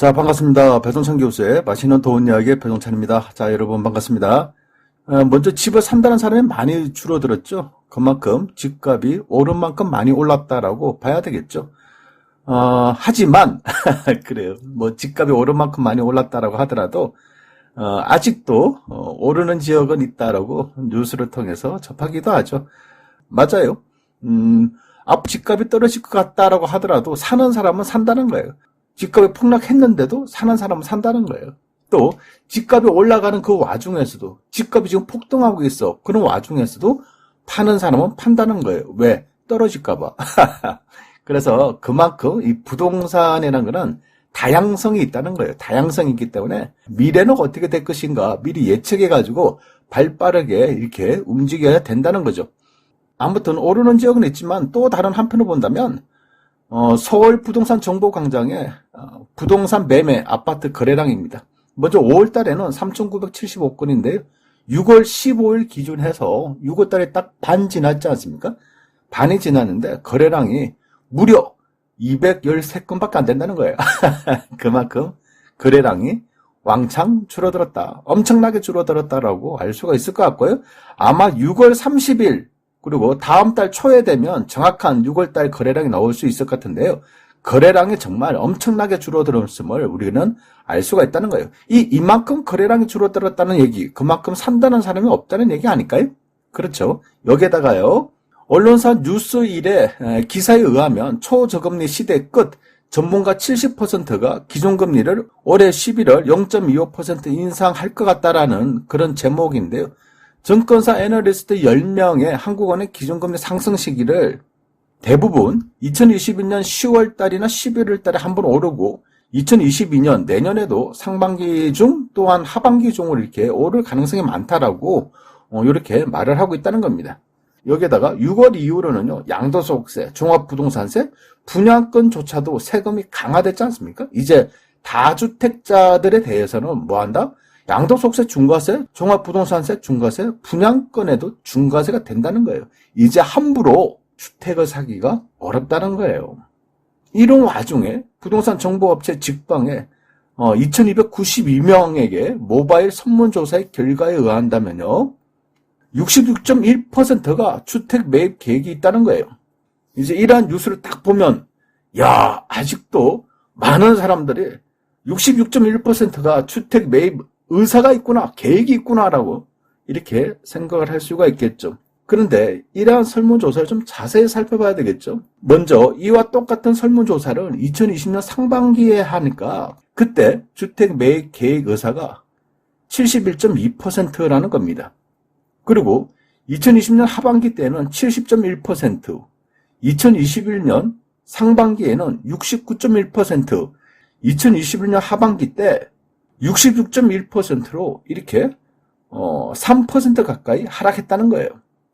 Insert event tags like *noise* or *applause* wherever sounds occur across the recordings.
자, 반갑습니다. 배동찬 교수의 맛있는 도운 이야기의 배동찬입니다. 자, 여러분 반갑습니다. 어, 먼저 집을 산다는 사람이 많이 줄어들었죠. 그만큼 집값이 오른 만큼 많이 올랐다라고 봐야 되겠죠. 어, 하지만, *laughs* 그래요. 뭐, 집값이 오른 만큼 많이 올랐다라고 하더라도, 어, 아직도, 어, 오르는 지역은 있다라고 뉴스를 통해서 접하기도 하죠. 맞아요. 음, 앞 집값이 떨어질 것 같다라고 하더라도 사는 사람은 산다는 거예요. 집값이 폭락했는데도 사는 사람은 산다는 거예요. 또 집값이 올라가는 그 와중에서도 집값이 지금 폭등하고 있어. 그런 와중에서도 파는 사람은 판다는 거예요. 왜? 떨어질까 봐. *laughs* 그래서 그만큼 이 부동산이라는 거는 다양성이 있다는 거예요. 다양성이 있기 때문에 미래는 어떻게 될 것인가 미리 예측해 가지고 발 빠르게 이렇게 움직여야 된다는 거죠. 아무튼 오르는 지역은 있지만 또 다른 한편을 본다면 어, 서울 부동산 정보 광장의 어, 부동산 매매 아파트 거래량입니다. 먼저 5월 달에는 3,975건인데요. 6월 15일 기준해서 6월 달에 딱 반 지났지 않습니까? 반이 지났는데 거래량이 무려 213건밖에 안 된다는 거예요. *laughs* 그만큼 거래량이 왕창 줄어들었다. 엄청나게 줄어들었다라고 알 수가 있을 것 같고요. 아마 6월 30일 그리고 다음 달 초에 되면 정확한 6월 달 거래량이 나올 수 있을 것 같은데요. 거래량이 정말 엄청나게 줄어들었음을 우리는 알 수가 있다는 거예요. 이 이만큼 거래량이 줄어들었다는 얘기, 그만큼 산다는 사람이 없다는 얘기 아닐까요? 그렇죠. 여기에다가요. 언론사 뉴스1의 기사에 의하면 초저금리 시대 끝 전문가 70%가 기존금리를 올해 11월 0.25% 인상할 것 같다라는 그런 제목인데요. 증권사 애널리스트 10명의 한국원의 기준금리 상승 시기를 대부분 2021년 10월 달이나 11월 달에 한 번 오르고 2022년 내년에도 상반기 중 또한 하반기 중으로 이렇게 오를 가능성이 많다라고 어, 이렇게 말을 하고 있다는 겁니다. 여기에다가 6월 이후로는요, 양도소득세, 종합부동산세, 분양권조차도 세금이 강화됐지 않습니까? 이제 다주택자들에 대해서는 뭐 한다? 양도소득세 중과세, 종합부동산세 중과세, 분양권에도 중과세가 된다는 거예요. 이제 함부로 주택을 사기가 어렵다는 거예요. 이런 와중에 부동산 정보업체 직방에 2292명에게 모바일 선문조사의 결과에 의한다면요. 66.1%가 주택 매입 계획이 있다는 거예요. 이제 이러한 뉴스를 딱 보면 야 아직도 많은 사람들이 66.1%가 주택 매입 의사가 있구나 계획이 있구나라고 이렇게 생각을 할 수가 있겠죠. 그런데 이러한 설문조사를 좀 자세히 살펴봐야 되겠죠. 먼저 이와 똑같은 설문조사를 2020년 상반기에 하니까 그때 주택 매입 계획 의사가 71.2%라는 겁니다. 그리고 2020년 하반기 때는 70.1%, 2021년 상반기에는 69.1%, 2021년 하반기 때 66.1%로 이렇게 어, 3% 가까이 하락했다는 거예요.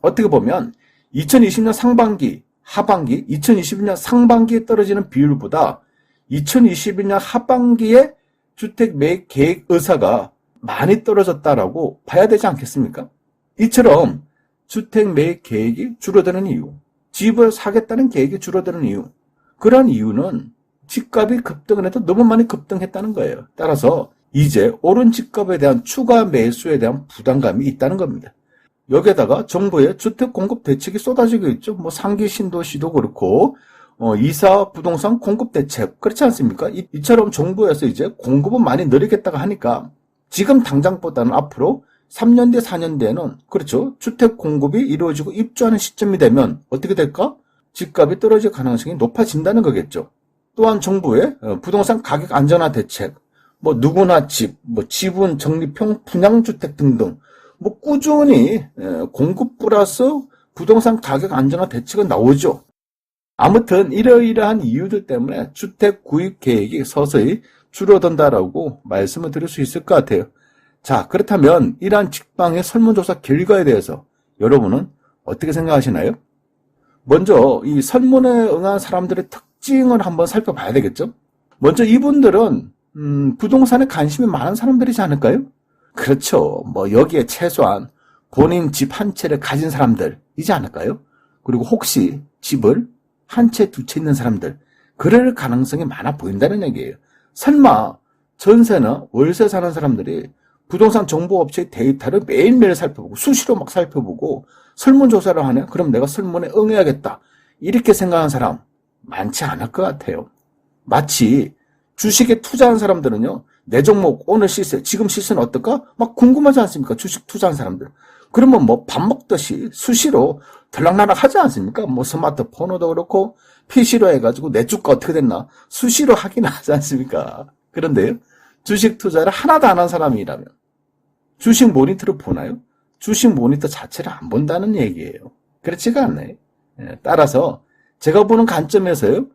어떻게 보면 2020년 상반기, 하반기, 2021년 상반기에 떨어지는 비율보다 2021년 하반기에 주택 매입 계획 의사가 많이 떨어졌다라고 봐야 되지 않겠습니까? 이처럼 주택 매입 계획이 줄어드는 이유, 집을 사겠다는 계획이 줄어드는 이유, 그런 이유는 집값이 급등을 해도 너무 많이 급등했다는 거예요. 따라서 이제 오른 집값에 대한 추가 매수에 대한 부담감이 있다는 겁니다. 여기에다가 정부의 주택 공급 대책이 쏟아지고 있죠. 뭐 상기 신도시도 그렇고 어, 이사 부동산 공급 대책 그렇지 않습니까? 이, 이처럼 정부에서 이제 공급은 많이 늘리겠다고 하니까 지금 당장보다는 앞으로 3년 뒤, 4년 뒤에는 그렇죠. 주택 공급이 이루어지고 입주하는 시점이 되면 어떻게 될까? 집값이 떨어질 가능성이 높아진다는 거겠죠. 또한 정부의 어, 부동산 가격 안전화 대책, 뭐 누구나 집, 뭐 지분 적립형 분양주택 등등 뭐 꾸준히 공급 플러스 부동산 가격 안정화 대책은 나오죠. 아무튼 이러이러한 이유들 때문에 주택 구입 계획이 서서히 줄어든다라고 말씀을 드릴 수 있을 것 같아요. 자, 그렇다면 이러한 직방의 설문조사 결과에 대해서 여러분은 어떻게 생각하시나요? 먼저 이 설문에 응한 사람들의 특징을 한번 살펴봐야 되겠죠? 먼저 이분들은 음, 부동산에 관심이 많은 사람들이지 않을까요? 그렇죠. 뭐 여기에 최소한 본인 집 한 채를 가진 사람들이지 않을까요? 그리고 혹시 집을 한 채, 두 채 있는 사람들, 그럴 가능성이 많아 보인다는 얘기예요. 설마 전세나 월세 사는 사람들이 부동산 정보업체 데이터를 매일매일 살펴보고 수시로 막 살펴보고 설문조사를 하네? 그럼 내가 설문에 응해야겠다. 이렇게 생각하는 사람 많지 않을 것 같아요. 마치 주식에 투자한 사람들은요, 내 종목 오늘 시세, 지금 시세는 어떨까? 막 궁금하지 않습니까? 주식 투자한 사람들. 그러면 뭐 밥 먹듯이 수시로 들락날락 하지 않습니까? 뭐 스마트폰으로도 그렇고, PC로 해가지고 내 주가 어떻게 됐나? 수시로 확인하지 않습니까? 그런데요, 주식 투자를 하나도 안 한 사람이라면, 주식 모니터를 보나요? 주식 모니터 자체를 안 본다는 얘기예요. 그렇지가 않나요? 예, 따라서 제가 보는 관점에서요,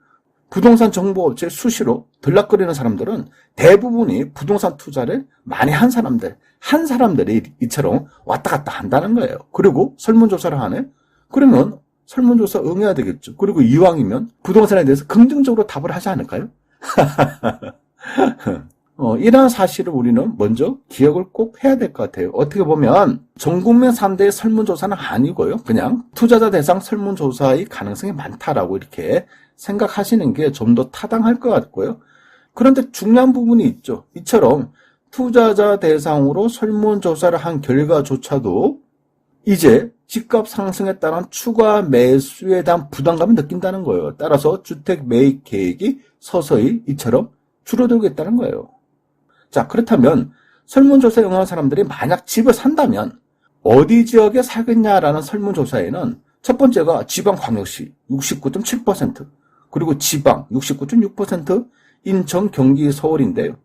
부동산 정보업체 수시로 들락거리는 사람들은 대부분이 부동산 투자를 많이 한 사람들, 한 사람들이 이처럼 왔다 갔다 한다는 거예요. 그리고 설문조사를 하네? 그러면 설문조사 응해야 되겠죠. 그리고 이왕이면 부동산에 대해서 긍정적으로 답을 하지 않을까요? *laughs* 어, 이러한 사실을 우리는 먼저 기억을 꼭 해야 될 것 같아요. 어떻게 보면 전 국민 3대의 설문조사는 아니고요. 그냥 투자자 대상 설문조사의 가능성이 많다라고 이렇게 생각하시는 게 좀 더 타당할 것 같고요. 그런데 중요한 부분이 있죠. 이처럼 투자자 대상으로 설문조사를 한 결과조차도 이제 집값 상승에 따른 추가 매수에 대한 부담감을 느낀다는 거예요. 따라서 주택 매입 계획이 서서히 이처럼 줄어들고 있다는 거예요. 자, 그렇다면 설문조사에 응한 사람들이 만약 집을 산다면 어디 지역에 살겠냐라는 설문조사에는 첫 번째가 지방광역시 69.7%, 그리고 지방 69.6%, 인천, 경기, 서울인데요.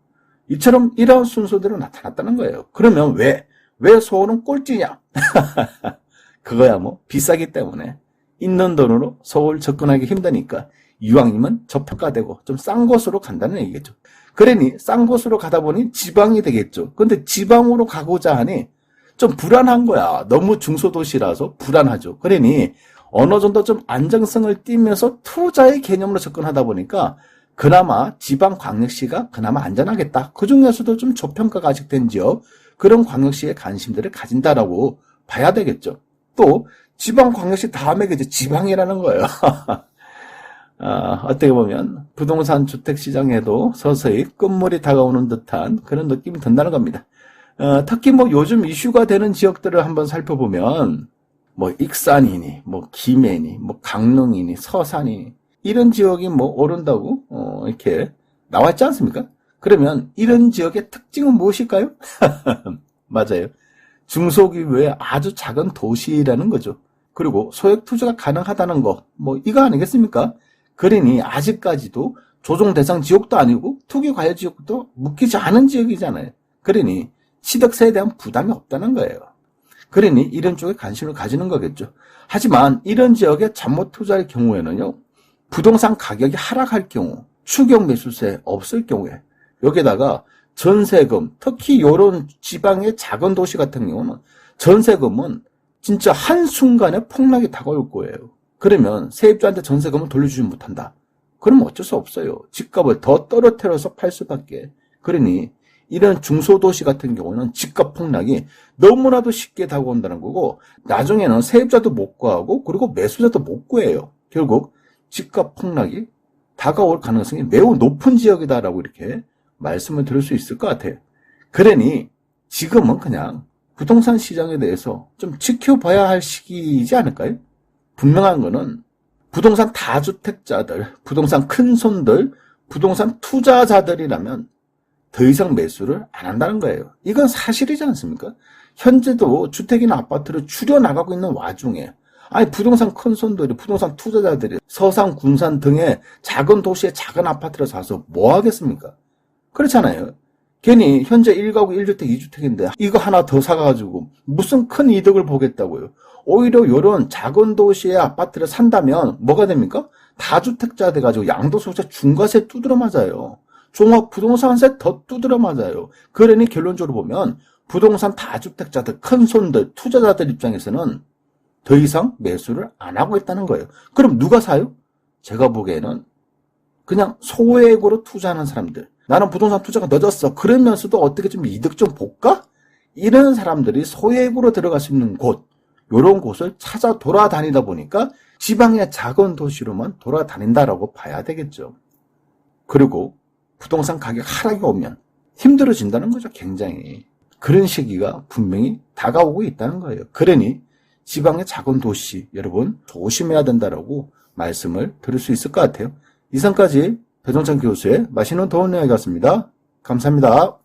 이처럼 이러한 순서대로 나타났다는 거예요. 그러면 왜, 왜 서울은 꼴찌냐? *laughs* 그거야 뭐 비싸기 때문에 있는 돈으로 서울 접근하기 힘드니까 이왕이면 저평가되고 좀 싼 곳으로 간다는 얘기겠죠. 그러니 싼 곳으로 가다 보니 지방이 되겠죠. 근데 지방으로 가고자 하니 좀 불안한 거야. 너무 중소도시라서 불안하죠. 그러니 어느 정도 좀 안정성을 띠면서 투자의 개념으로 접근하다 보니까 그나마 지방 광역시가 그나마 안전하겠다. 그 중에서도 좀 저평가가 아직 된 지역 그런 광역시에 관심들을 가진다라고 봐야 되겠죠. 또 지방 광역시 다음에 이제 지방이라는 거예요. *laughs* 아, 어떻게 보면 부동산 주택 시장에도 서서히 끝물이 다가오는 듯한 그런 느낌이 든다는 겁니다. 어, 특히 뭐 요즘 이슈가 되는 지역들을 한번 살펴보면 뭐 익산이니 뭐 김해니 뭐 강릉이니 서산이니 이런 지역이 뭐 오른다고 어, 이렇게 나왔지 않습니까? 그러면 이런 지역의 특징은 무엇일까요? *laughs* 맞아요. 중소기후의 아주 작은 도시라는 거죠. 그리고 소액 투자가 가능하다는 거, 뭐 이거 아니겠습니까? 그러니 아직까지도 조정 대상 지역도 아니고 투기 과열 지역도 묶이지 않은 지역이잖아요. 그러니 취득세에 대한 부담이 없다는 거예요. 그러니 이런 쪽에 관심을 가지는 거겠죠. 하지만 이런 지역에 잘못 투자할 경우에는요, 부동산 가격이 하락할 경우, 추경 매수세 없을 경우에, 여기다가 전세금, 특히 이런 지방의 작은 도시 같은 경우는 전세금은 진짜 한순간에 폭락이 다가올 거예요. 그러면 세입자한테 전세금을 돌려주지 못한다. 그러면 어쩔 수 없어요. 집값을 더 떨어뜨려서 팔 수밖에. 그러니 이런 중소도시 같은 경우는 집값 폭락이 너무나도 쉽게 다가온다는 거고 나중에는 세입자도 못 구하고 그리고 매수자도 못 구해요. 결국 집값 폭락이 다가올 가능성이 매우 높은 지역이다라고 이렇게 말씀을 드릴 수 있을 것 같아요. 그러니 지금은 그냥 부동산 시장에 대해서 좀 지켜봐야 할 시기이지 않을까요? 분명한 거는 부동산 다주택자들, 부동산 큰손들, 부동산 투자자들이라면 더 이상 매수를 안 한다는 거예요. 이건 사실이지 않습니까? 현재도 주택이나 아파트를 줄여나가고 있는 와중에 아니 부동산 큰손들이 부동산 투자자들이 서산, 군산 등의 작은 도시의 작은 아파트를 사서 뭐 하겠습니까? 그렇잖아요. 괜히 현재 1가구 1주택 2주택인데 이거 하나 더 사가지고 무슨 큰 이득을 보겠다고요. 오히려 이런 작은 도시의 아파트를 산다면 뭐가 됩니까? 다주택자 돼가지고 양도소득세 중과세 두드러 맞아요. 종합 부동산세 더 두드러 맞아요. 그러니 결론적으로 보면 부동산 다주택자들, 큰 손들, 투자자들 입장에서는 더 이상 매수를 안 하고 있다는 거예요. 그럼 누가 사요? 제가 보기에는 그냥 소액으로 투자하는 사람들. 나는 부동산 투자가 늦었어. 그러면서도 어떻게 좀 이득 좀 볼까? 이런 사람들이 소액으로 들어갈 수 있는 곳, 요런 곳을 찾아 돌아다니다 보니까 지방의 작은 도시로만 돌아다닌다라고 봐야 되겠죠. 그리고 부동산 가격 하락이 오면 힘들어진다는 거죠, 굉장히. 그런 시기가 분명히 다가오고 있다는 거예요. 그러니 지방의 작은 도시, 여러분, 조심해야 된다라고 말씀을 드릴 수 있을 것 같아요. 이상까지 배종찬 교수의 맛있는 더운 이야기 같습니다. 감사합니다.